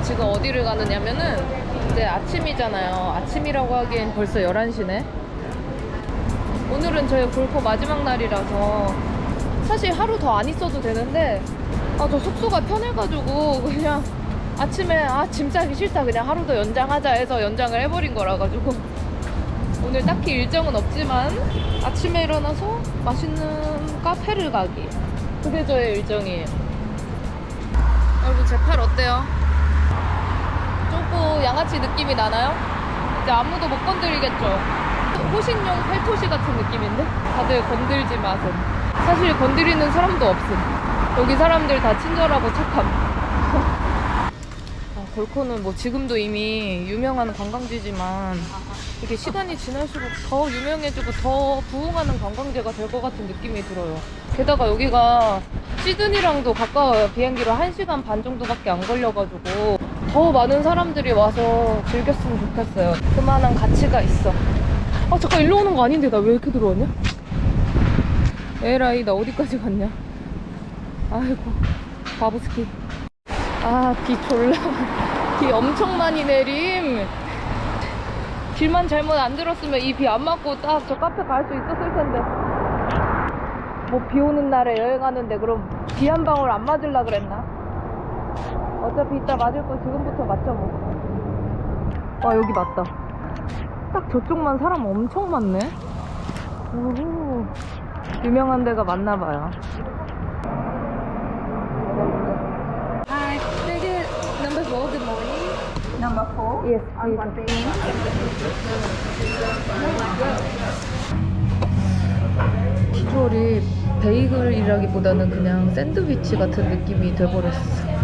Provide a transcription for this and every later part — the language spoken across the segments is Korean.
저희는 지금 어디를 가느냐면은 이제 아침이잖아요. 아침이라고 하기엔 벌써 11시네. 오늘은 저희 골프 마지막 날이라서 사실 하루 더 안 있어도 되는데 아 저 숙소가 편해가지고 그냥 아침에 아 짐 싸기 싫다 그냥 하루 더 연장하자 해서 연장을 해버린 거라 가지고 오늘 딱히 일정은 없지만 아침에 일어나서 맛있는 카페를 가기 그게 저의 일정이에요 여러분 제 팔 어때요? 조금 양아치 느낌이 나나요? 이제 아무도 못 건드리겠죠 호신용 팔토시 같은 느낌인데? 다들 건들지 마세요 사실 건드리는 사람도 없음 여기 사람들 다 친절하고 착함 아, 골코는 뭐 지금도 이미 유명한 관광지지만 이게 시간이 지날수록 더 유명해지고 더 부흥하는 관광지가 될 것 같은 느낌이 들어요. 게다가 여기가 시드니랑도 가까워요. 비행기로 1시간 반 정도밖에 안 걸려가지고 더 많은 사람들이 와서 즐겼으면 좋겠어요. 그만한 가치가 있어. 아 잠깐 일로 오는 거 아닌데 나 왜 이렇게 들어왔냐? 에라이 나 어디까지 갔냐? 아이고 바보스키. 아 비 졸라 비 엄청 많이 내림. 길만 잘못 안 들었으면 이 비 안 맞고 딱 저 카페 갈 수 있었을 텐데. 뭐 비 오는 날에 여행하는데 그럼 비 한 방울 안 맞을라 그랬나? 어차피 이따 맞을 거 지금부터 맞죠 뭐. 와 여기 맞다. 딱 저쪽만 사람 엄청 많네. 오 유명한 데가 맞나 봐요. Hi, take it number four. Good morning. Number four. Yes, please. one page. 비주얼이 베이글이라기보다는 그냥 샌드위치 같은 느낌이 돼버렸어.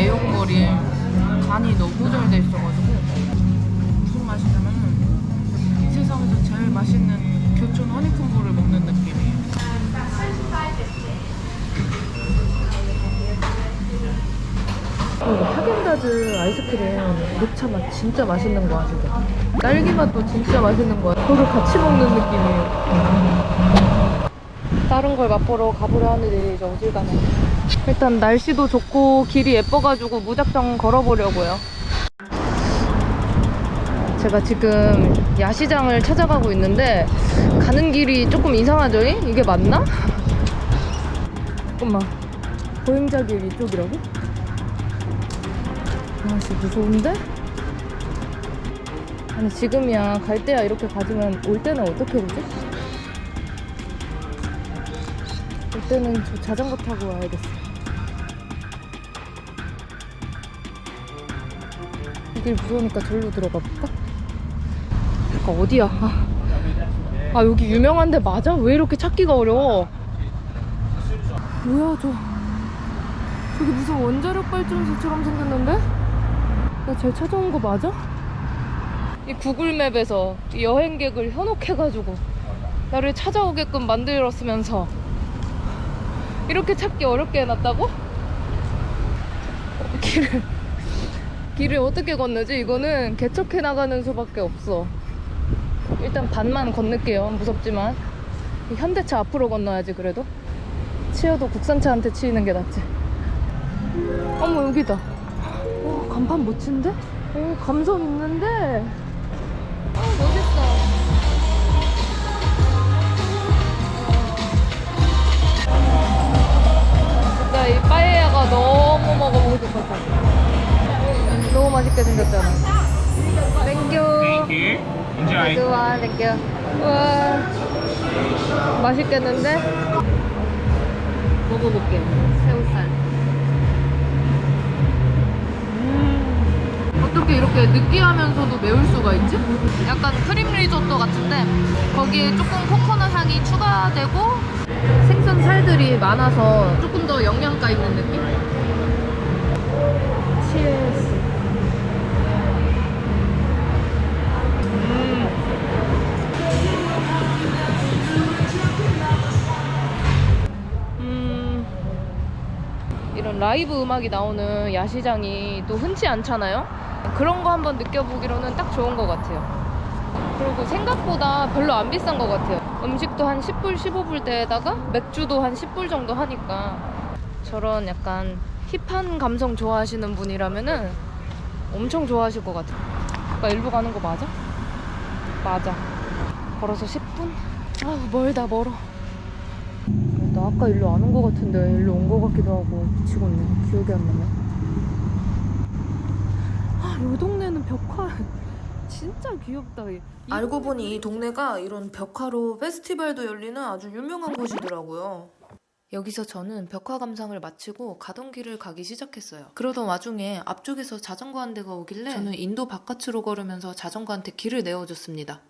내용물이 간이 너무 잘 돼 있어가지고 무슨 맛이냐면 이 세상에서 제일 맛있는 교촌 허니콤보를 먹는 느낌이에요. 어, 하겐다즈 아이스크림 녹차 맛 진짜 맛있는 거 아시죠? 딸기 맛도 진짜 맛있는 거야. 그걸 같이 먹는 느낌이에요. 다른 걸 맛보러 가보려 하는데 이제 어딜 가나. 일단 날씨도 좋고 길이 예뻐가지고 무작정 걸어보려고요. 제가 지금 야시장을 찾아가고 있는데 가는 길이 조금 이상하죠? 이게 맞나? 잠깐만. 보행자 길 이쪽이라고? 아씨 무서운데? 아니 지금이야 갈 때야 이렇게 가지만 올 때는 어떻게 오지? 올 때는 저 자전거 타고 와야겠어 이길 무서우니까 절로 들어가 볼까? 잠깐 어디야 아, 아 여기 유명한데 맞아? 왜 이렇게 찾기가 어려워 뭐야 저 저기 무슨 원자력 발전소처럼 생겼는데? 나 잘 찾아온 거 맞아? 이 구글맵에서 이 여행객을 현혹해가지고 나를 찾아오게끔 만들었으면서 이렇게 찾기 어렵게 해놨다고? 어, 길을 길을 어떻게 건너지? 이거는 개척해 나가는 수밖에 없어. 일단 반만 건널게요. 무섭지만 이 현대차 앞으로 건너야지 그래도. 치여도 국산차한테 치이는 게 낫지. 어머 여기다. 오, 간판 멋진데? 오, 감성 있는데? 너무 맛있게 생겼잖아. 땡큐. Thank you. Enjoy. 좋아, 땡큐. 우와. 맛있겠는데? 먹어볼게. 새우살. 음. 어떻게 이렇게 느끼하면서도 매울 수가 있지? 약간 크림 리조또 같은데 거기에 조금 코코넛 향이 추가되고 생선 살들이 많아서 조금 더 영양가 있는 느낌? 치즈. 음, 이런 라이브 음악이 나오는 야시장이 또 흔치 않잖아요? 그런 거 한번 느껴보기로는 딱 좋은 것 같아요. 그리고 생각보다 별로 안 비싼 것 같아요. 음식도 한 10불, 15불 대에다가 맥주도 한 10불 정도 하니까 저런 약간 힙한 감성 좋아하시는 분이라면은 엄청 좋아하실 것 같아요. 아까 일부 가는 거 맞아? 맞아. 걸어서 10분? 아 멀다 멀어. 나 아까 일로 안온거 같은데 일로 온거 같기도 하고 미치겠네. 기억이 안 나네. 아, 이 동네는 벽화 진짜 귀엽다. 알고 보니 이 동네가 이런 벽화로 페스티벌도 열리는 아주 유명한 곳이더라고요. 여기서 저는 벽화 감상을 마치고 가던 길을 가기 시작했어요. 그러던 와중에 앞쪽에서 자전거 한 대가 오길래 저는 인도 바깥으로 걸으면서 자전거한테 길을 내어줬습니다.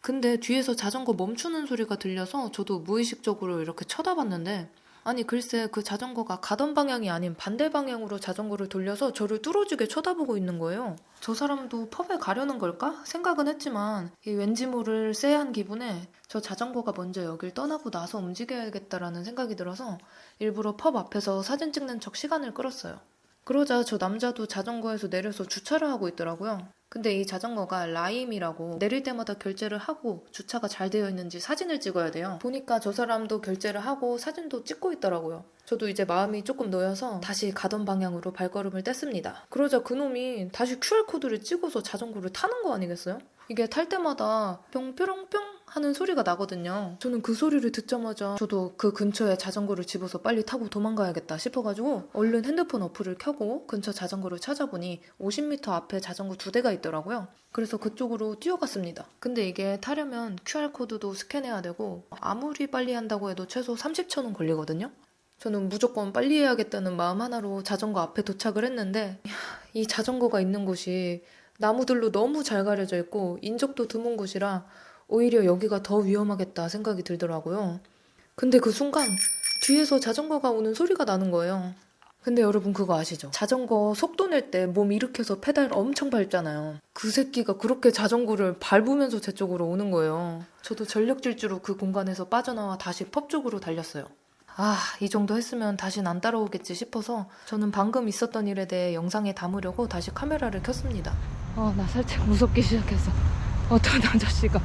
근데 뒤에서 자전거 멈추는 소리가 들려서 저도 무의식적으로 이렇게 쳐다봤는데 아니 글쎄 그 자전거가 가던 방향이 아닌 반대 방향으로 자전거를 돌려서 저를 뚫어지게 쳐다보고 있는 거예요. 저 사람도 펍에 가려는 걸까? 생각은 했지만 이 왠지 모를 쎄한 기분에 저 자전거가 먼저 여길 떠나고 나서 움직여야겠다라는 생각이 들어서 일부러 펍 앞에서 사진 찍는 척 시간을 끌었어요. 그러자 저 남자도 자전거에서 내려서 주차를 하고 있더라고요. 근데 이 자전거가 라임이라고 내릴 때마다 결제를 하고 주차가 잘 되어 있는지 사진을 찍어야 돼요. 보니까 저 사람도 결제를 하고 사진도 찍고 있더라고요. 저도 이제 마음이 조금 놓여서 다시 가던 방향으로 발걸음을 뗐습니다. 그러자 그놈이 다시 QR코드를 찍어서 자전거를 타는 거 아니겠어요? 이게 탈 때마다 뿅뿅뿅 하는 소리가 나거든요. 저는 그 소리를 듣자마자 저도 그 근처에 자전거를 집어서 빨리 타고 도망가야겠다 싶어가지고 얼른 핸드폰 어플을 켜고 근처 자전거를 찾아보니 50m 앞에 자전거 두 대가 있더라고요. 그래서 그쪽으로 뛰어갔습니다. 근데 이게 타려면 QR코드도 스캔해야 되고 아무리 빨리 한다고 해도 최소 30초는 걸리거든요. 저는 무조건 빨리 해야겠다는 마음 하나로 자전거 앞에 도착을 했는데 이 자전거가 있는 곳이 나무들로 너무 잘 가려져 있고 인적도 드문 곳이라 오히려 여기가 더 위험하겠다 생각이 들더라고요. 근데 그 순간 뒤에서 자전거가 오는 소리가 나는 거예요. 근데 여러분 그거 아시죠? 자전거 속도 낼 때 몸 일으켜서 페달 엄청 밟잖아요. 그 새끼가 그렇게 자전거를 밟으면서 제 쪽으로 오는 거예요. 저도 전력 질주로 그 공간에서 빠져나와 다시 펍 쪽으로 달렸어요. 아, 이 정도 했으면 다신 안 따라오겠지 싶어서 저는 방금 있었던 일에 대해 영상에 담으려고 다시 카메라를 켰습니다. 아, 나 살짝 무섭기 시작했어. 어떤 아저씨가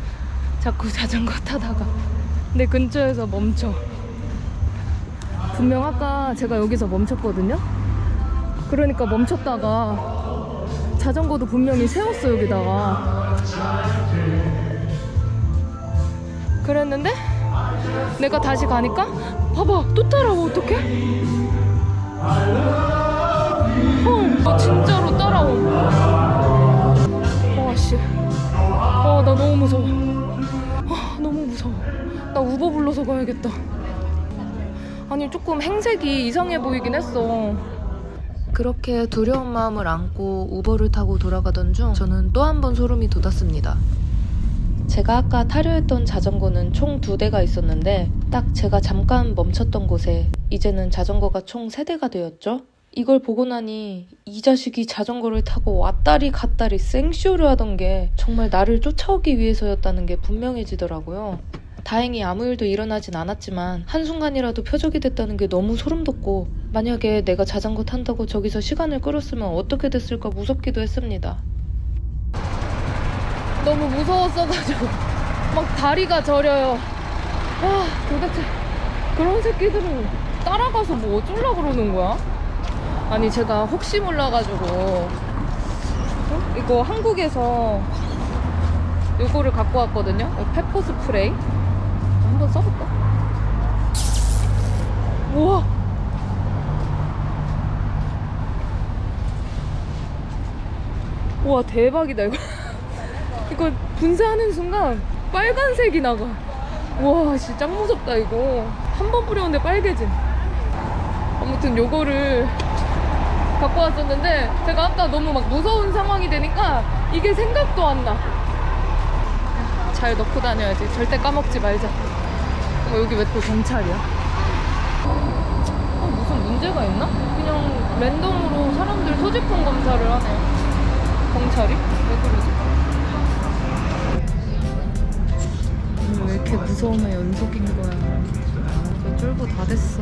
자꾸 자전거 타다가 내 근처에서 멈춰. 분명 아까 제가 여기서 멈췄거든요? 그러니까 멈췄다가 자전거도 분명히 세웠어, 여기다가. 그랬는데 내가 다시 가니까 봐봐 또 따라와 어떡해? 불러서 가야겠다 아니 조금 행색이 이상해 보이긴 했어 그렇게 두려운 마음을 안고 우버를 타고 돌아가던 중 저는 또 한 번 소름이 돋았습니다 제가 아까 타려 했던 자전거는 총 두 대가 있었는데 딱 제가 잠깐 멈췄던 곳에 이제는 자전거가 총 세 대가 되었죠. 이걸 보고 나니 이 자식이 자전거를 타고 왔다리 갔다리 생쇼를 하던 게 정말 나를 쫓아오기 위해서였다는 게 분명해지더라고요. 다행히 아무 일도 일어나진 않았지만 한순간이라도 표적이 됐다는 게 너무 소름 돋고 만약에 내가 자전거 탄다고 저기서 시간을 끌었으면 어떻게 됐을까 무섭기도 했습니다. 너무 무서웠어가지고 막 다리가 저려요. 와 도대체 그런 새끼들은 따라가서 뭐 어쩌려 그러는 거야? 아니 제가 혹시 몰라가지고 어? 이거 한국에서 요거를 갖고 왔거든요. 어, 페퍼 스프레이 한번 써볼까? 우와 우와 대박이다 이거 이거 분사하는 순간 빨간색이 나가. 와, 진짜 짱 무섭다, 이거. 한 번 뿌렸는데 빨개진. 아무튼 요거를 갖고 왔었는데, 제가 아까 너무 막 무서운 상황이 되니까 이게 생각도 안 나. 잘 넣고 다녀야지. 절대 까먹지 말자. 어, 여기 왜 또 경찰이야? 어, 무슨 문제가 있나? 그냥 랜덤으로 사람들 소지품 검사를 하네. 경찰이? 왜 그러지? 오늘 왜 이렇게 무서움의 연속인 거야? 저 쫄보 다 됐어.